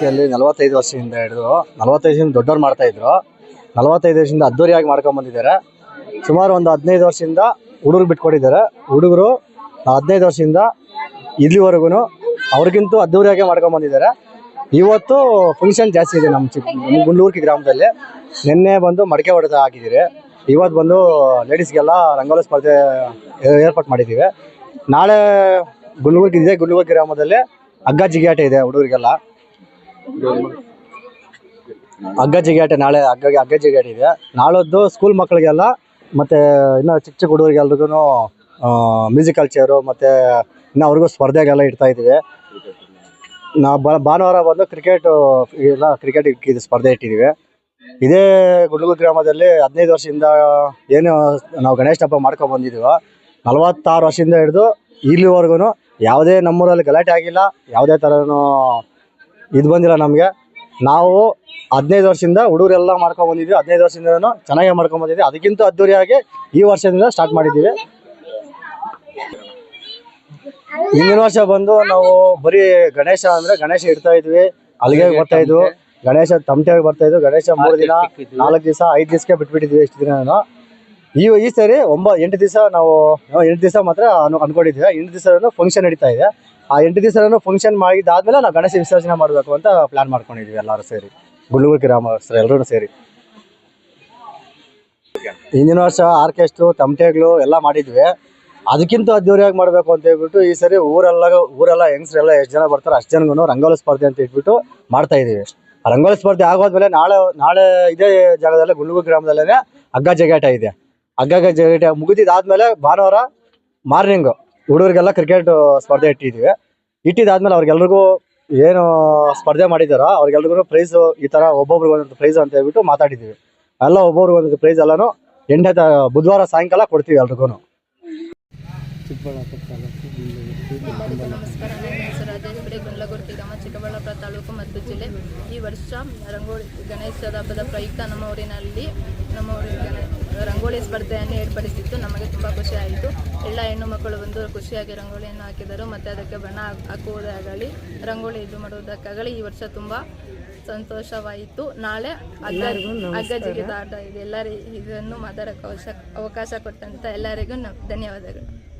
ಗ್ರಾಮದಲ್ಲಿ ನಲವತ್ತೈದು ವರ್ಷದಿಂದ ಹಿಡಿದು ನಲವತ್ತೈದು ದೊಡ್ಡವ್ರು ಮಾಡ್ತಾ ಇದ್ರು. ನಲವತ್ತೈದು ವರ್ಷದಿಂದ ಅದ್ದೂರಿಯಾಗಿ ಮಾಡ್ಕೊಂಡ್ ಬಂದಿದ್ದಾರೆ. ಸುಮಾರು ಒಂದು ಹದಿನೈದು ವರ್ಷದಿಂದ ಹುಡುಗರು ಬಿಟ್ಕೊಟ್ಟಿದ್ದಾರೆ. ಹುಡುಗರು ಹದಿನೈದು ವರ್ಷದಿಂದ ಇಲ್ಲಿವರೆಗೂ ಅವ್ರಿಗಿಂತೂ ಅದ್ದೂರಿಯಾಗಿ ಮಾಡ್ಕೊಂಡ್ ಬಂದಿದ್ದಾರೆ. ಇವತ್ತು ಫಂಕ್ಷನ್ ಜಾಸ್ತಿ ಇದೆ ನಮ್ಮ ಚಿಕ್ಕ ನಮ್ಮ ಗುಂಡ್ಲೂರ್ಕಿ ಗ್ರಾಮದಲ್ಲಿ. ನಿನ್ನೆ ಬಂದು ಮಡಿಕೆ ಹೊಡೆದ ಹಾಕಿದ್ದೀರಿ. ಇವತ್ತು ಬಂದು ಲೇಡೀಸ್ಗೆಲ್ಲ ರಂಗೋಲಿ ಸ್ಪರ್ಧೆ ಏರ್ಪಾಟ್ ಮಾಡಿದ್ದೀವಿ. ನಾಳೆ ಗುಂಡ್ಲೂರ್ಗಿ ಇದೆ ಗ್ರಾಮದಲ್ಲಿ ಹಗ್ಗ ಜಿಗಿಯಾಟ ಇದೆ ಹುಡುಗರಿಗೆಲ್ಲ. ಹಗ್ಗ ಜಿಗಾಟ ನಾಳೆ ಹಗ್ಗ ಹಗ್ಗ ಜಿಗಾಟ ಇದೆ. ನಾಳದ್ದು ಸ್ಕೂಲ್ ಮಕ್ಕಳಿಗೆಲ್ಲ ಮತ್ತೆ ಇನ್ನು ಚಿಕ್ಕ ಚಿಕ್ಕ ಹುಡುಗರಿಗೆಲ್ರಿಗೂ ಮ್ಯೂಸಿಕಲ್ ಚೇರು ಮತ್ತೆ ಇನ್ನು ಅವ್ರಿಗೂ ಸ್ಪರ್ಧೆಗೆಲ್ಲ ಇಡ್ತಾ ಇದ್ದೀವಿ. ನಾ ಭಾನುವಾರ ಬಂದು ಕ್ರಿಕೆಟ್ ಎಲ್ಲ ಕ್ರಿಕೆಟ್ ಇದು ಸ್ಪರ್ಧೆ ಇಟ್ಟಿದ್ದೀವಿ. ಇದೇ ಗುಡ್ಲಗು ಗ್ರಾಮದಲ್ಲಿ ಹದಿನೈದು ವರ್ಷದಿಂದ ಏನು ನಾವು ಗಣೇಶ ಹಬ್ಬ ಮಾಡ್ಕೊಂಡು ಬಂದಿದ್ದೀವೋ ನಲವತ್ತಾರು ವರ್ಷದಿಂದ ಹಿಡಿದು ಇಲ್ಲಿವರೆಗೂ ಯಾವುದೇ ನಮ್ಮೂರಲ್ಲಿ ಗಲಾಟೆ ಆಗಿಲ್ಲ, ಯಾವುದೇ ಥರನೂ ಇದು ಬಂದಿಲ್ಲ ನಮಗೆ. ನಾವು ಹದಿನೈದು ವರ್ಷದಿಂದ ಹುಡುಗರೆಲ್ಲ ಮಾಡ್ಕೊಂಡು ಬಂದಿದ್ವಿ. ಹದಿನೈದು ವರ್ಷದಿಂದ ಚೆನ್ನಾಗೇ ಮಾಡ್ಕೊಂಡು ಬಂದಿದ್ವಿ. ಅದಕ್ಕಿಂತ ಅದ್ದೂರಿಯಾಗಿ ಈ ವರ್ಷದಿಂದ ಸ್ಟಾರ್ಟ್ ಮಾಡಿದ್ದೀವಿ. ಹಿಂದಿನ ವರ್ಷ ಬಂದು ನಾವು ಬರೀ ಗಣೇಶ ಅಂದ್ರೆ ಗಣೇಶ ಇಡ್ತಾ ಇದ್ವಿ. ಅಲ್ಲಿಗೆ ಬರ್ತಾ ಇದ್ವು. ಗಣೇಶ ತಮಟೆಗೆ ಬರ್ತಾ ಇದ್ವು. ಗಣೇಶ ಮೂರು ದಿನ ನಾಲ್ಕು ದಿವಸ ಐದು ದಿವಸಕ್ಕೆ ಬಿಟ್ಬಿಟ್ಟಿದ್ವಿ ಇಷ್ಟು ದಿನ ಈ ಈ ಸರಿ ಒಂಬ ಎಂಟು ದಿವಸ ನಾವು ಎಂಟು ದಿವಸ ಮಾತ್ರ ಅನ್ಕೊಂಡಿದ್ದೀವಿ. ಅನ್ಕೊಂಡಿದ್ವಿ ಎಂಟು ದಿವಸ ಫಂಕ್ಷನ್ ನಡೀತಾ ಇದೆ. ಆ ಎಂಟು ದಿವಸ ಫಂಕ್ಷನ್ ಮಾಡಿದಾದ್ಮೇಲೆ ನಾವು ಗಣೇಶ ವಿಸರ್ಜನೆ ಮಾಡಬೇಕು ಅಂತ ಪ್ಲಾನ್ ಮಾಡ್ಕೊಂಡಿದ್ವಿ ಎಲ್ಲರೂ ಸೇರಿ. ಗುಲ್ಬರ್ಗಿ ಗ್ರಾಮಸ್ಥರು ಎಲ್ಲರೂ ಸೇರಿ ಹಿಂದಿನ ವರ್ಷ ಆರ್ಕೆಸ್ಟ್ರು ತಮಟೆಗಳು ಎಲ್ಲ ಮಾಡಿದ್ವಿ. ಅದಕ್ಕಿಂತ ಅದ್ದೂರಿಯಾಗಿ ಮಾಡಬೇಕು ಅಂತ ಹೇಳ್ಬಿಟ್ಟು ಈ ಸರಿ ಊರೆಲ್ಲ ಊರೆಲ್ಲ ಹೆಂಗಸ್ರೆಲ್ಲ ಎಷ್ಟು ಜನ ಬರ್ತಾರೆ ಅಷ್ಟು ಜನಗೂ ರಂಗೋಲಿ ಸ್ಪರ್ಧೆ ಅಂತ ಇಟ್ಬಿಟ್ಟು ಮಾಡ್ತಾ ಇದೀವಿ ರಂಗೋಲಿ ಸ್ಪರ್ಧೆ ಆಗೋದ್ಮೇಲೆ ನಾಳೆ ನಾಳೆ ಇದೇ ಜಾಗದಲ್ಲೇ ಗುಂಡುಗು ಗ್ರಾಮದಲ್ಲೇ ಹಗ್ಗ ಜಗಾಟ ಇದೆ. ಹಗ್ಗ ಜಗಾಟ ಮುಗಿದಿದ್ದಾದ್ಮೇಲೆ ಭಾನುವಾರ ಮಾರ್ನಿಂಗು ಹುಡುಗರಿಗೆಲ್ಲ ಕ್ರಿಕೆಟ್ ಸ್ಪರ್ಧೆ ಇಟ್ಟಿದ್ದೀವಿ ಇಟ್ಟಿದ್ದಾದ್ಮೇಲೆ ಅವ್ರಿಗೆಲ್ರಿಗೂ ಏನು ಸ್ಪರ್ಧೆ ಮಾಡಿದಾರೋ ಅವ್ರಿಗೆಲ್ರಿಗೂ ಪ್ರೈಸ್ ಈ ತರ ಒಬ್ಬೊಬ್ರಿಗೆ ಒಂದೊಂದು ಪ್ರೈಸ್ ಅಂತ ಹೇಳ್ಬಿಟ್ಟು ಮಾತಾಡಿದ್ದೀವಿ ಎಲ್ಲ ಒಬ್ಬೊಬ್ರಿಗೆ ಒಂದೊಂದು ಪ್ರೈಸ್ ಎಲ್ಲಾನು ಎಂಟನೇ ಬುಧವಾರ ಸಾಯಂಕಾಲ ಕೊಡ್ತೀವಿ ಎಲ್ರಿಗೂ ಎಲ್ಲರಿಗೂ ನಮಸ್ಕಾರ. ನನ್ನ ಹೆಸರು ರಾಜೇಶ್ವರಿ ಗುಂಡ್ಲಗುರ್ತಿ ಗ್ರಾಮ ಚಿಕ್ಕಬಳ್ಳಾಪುರ ತಾಲೂಕು ಮತ್ತು ಜಿಲ್ಲೆ. ಈ ವರ್ಷ ರಂಗೋಲಿ ಗಣೇಶದ ಹಬ್ಬದ ಪ್ರಯುಕ್ತ ನಮ್ಮ ಊರಿನಲ್ಲಿ ನಮ್ಮ ಊರಿನ ರಂಗೋಲಿ ಸ್ಪರ್ಧೆಯನ್ನು ಏರ್ಪಡಿಸಿತ್ತು. ನಮಗೆ ತುಂಬ ಖುಷಿಯಾಯಿತು ಎಲ್ಲ ಹೆಣ್ಣು ಮಕ್ಕಳು ಬಂದು ಖುಷಿಯಾಗಿ ರಂಗೋಲಿಯನ್ನು ಹಾಕಿದರು. ಮತ್ತು ಅದಕ್ಕೆ ಬಣ್ಣ ಹಾಕ್- ಹಾಕುವುದಾಗಲಿ ರಂಗೋಲಿ ಇದು ಮಾಡುವುದಕ್ಕಾಗಲಿ ಈ ವರ್ಷ ತುಂಬ ಸಂತೋಷವಾಯಿತು. ನಾಳೆ ಅಗ್ಗ ಅಗ್ಗಜಿಗೆ ಜಿಗಿದಾಟ ಇದೆ. ಎಲ್ಲರಿಗೂ ಇದನ್ನು ಮಾತಾಡೋಕ್ಕೆ ಅವಶ್ಯ ಅವಕಾಶ ಕೊಟ್ಟಂತ ಎಲ್ಲರಿಗೂ ನ ಧನ್ಯವಾದಗಳು.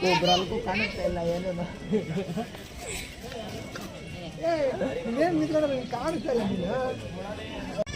ಜಾರ್ ನೆಗಿತಾನೆ ಇಲ್ಲ ಏನೇನು ಏನ್ ನಿಂತ್ಕೊಂಡ್ರೆ ಕಾಣಿಸ್ತಾ ಇಲ್ಲ